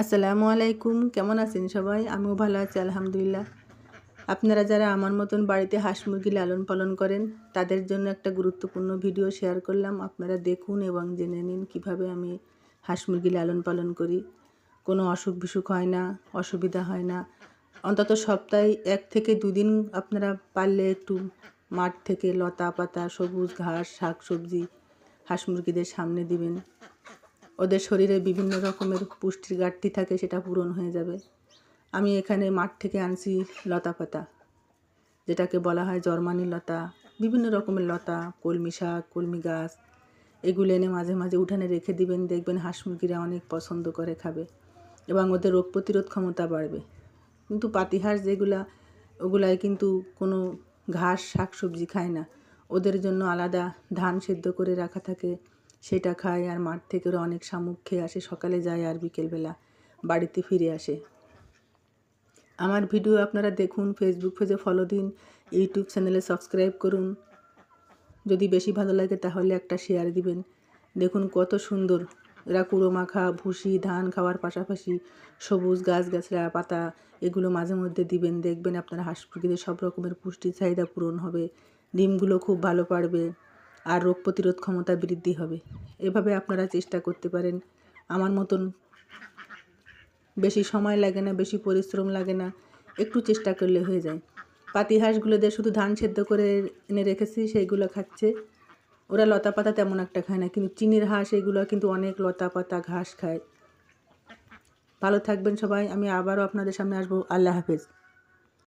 আসসালামু আলাইকুম, কেমন আছেন সবাই? আমিও ভালো আছি, আলহামদুলিল্লাহ। আপনারা যারা আমার মতন বাড়িতে হাঁস মুরগি লালন পালন করেন, তাদের জন্য একটা গুরুত্বপূর্ণ ভিডিও শেয়ার করলাম। আপনারা দেখুন এবং জেনে নিন কীভাবে আমি হাঁস মুরগি লালন পালন করি। কোনো অসুখ বিসুখ হয় না, অসুবিধা হয় না। অন্তত সপ্তাহে এক থেকে দুদিন আপনারা পারলে একটু মাঠ থেকে লতা পাতা, সবুজ ঘাস, শাক সবজি হাঁস মুরগিদের সামনে দিবেন। ওদের শরীরে বিভিন্ন রকমের পুষ্টির ঘাটতি থাকে, সেটা পূরণ হয়ে যাবে। আমি এখানে মাঠ থেকে আনছি লতা পাতা, যেটাকে বলা হয় জর্মানি লতা, বিভিন্ন রকমের লতা, কলমি শাক, কলমি গাছ, এগুলো এনে মাঝে মাঝে উঠানে রেখে দিবেন, দেখবেন হাঁস মুরগিরা অনেক পছন্দ করে খাবে এবং ওদের রোগ প্রতিরোধ ক্ষমতা বাড়বে। কিন্তু পাতিহাঁস যেগুলা ওগুলায় কিন্তু কোনো ঘাস শাক সবজি খায় না। ওদের জন্য আলাদা ধান সেদ্ধ করে রাখা থাকে সেটা খায় আর মাঠ থেকে ওরা অনেক শামুক খেয়ে আসে, সকালে যায় আর বিকেলবেলা বাড়িতে ফিরে আসে। আমার ভিডিও আপনারা দেখুন ফেসবুক পেজে ফলো দিন ইউটিউব চ্যানেলে সাবস্ক্রাইব করুন। যদি বেশি ভালো লাগে তাহলে একটা শেয়ার দিবেন। দেখুন কত সুন্দর এরা কুড়ো মাখা ভুসি, ধান খাওয়ার পাশাপাশি সবুজ গাছ গাছরা পাতা এগুলো মাঝে মধ্যে দিবেন। দেখবেন আপনার হাঁস সব রকমের পুষ্টি চাহিদা পূরণ হবে। ডিমগুলো খুব ভালো পারবে। আর রোগ প্রতিরোধ ক্ষমতা বৃদ্ধি হবে। এভাবে আপনারা চেষ্টা করতে পারেন। আমার মতন বেশি সময় লাগে না, বেশি পরিশ্রম লাগে না, একটু চেষ্টা করলে হয়ে যায়। পাতি হাঁসগুলোদের শুধু ধান সেদ্ধ করে এনে রেখেছি, সেইগুলো খাচ্ছে। ওরা লতা পাতা তেমন একটা খায় না, কিন্তু চিনির হাঁস এগুলো কিন্তু অনেক লতা পাতা ঘাস খায়। ভালো থাকবেন সবাই, আমি আবারও আপনাদের সামনে আসব। আল্লাহ হাফেজ।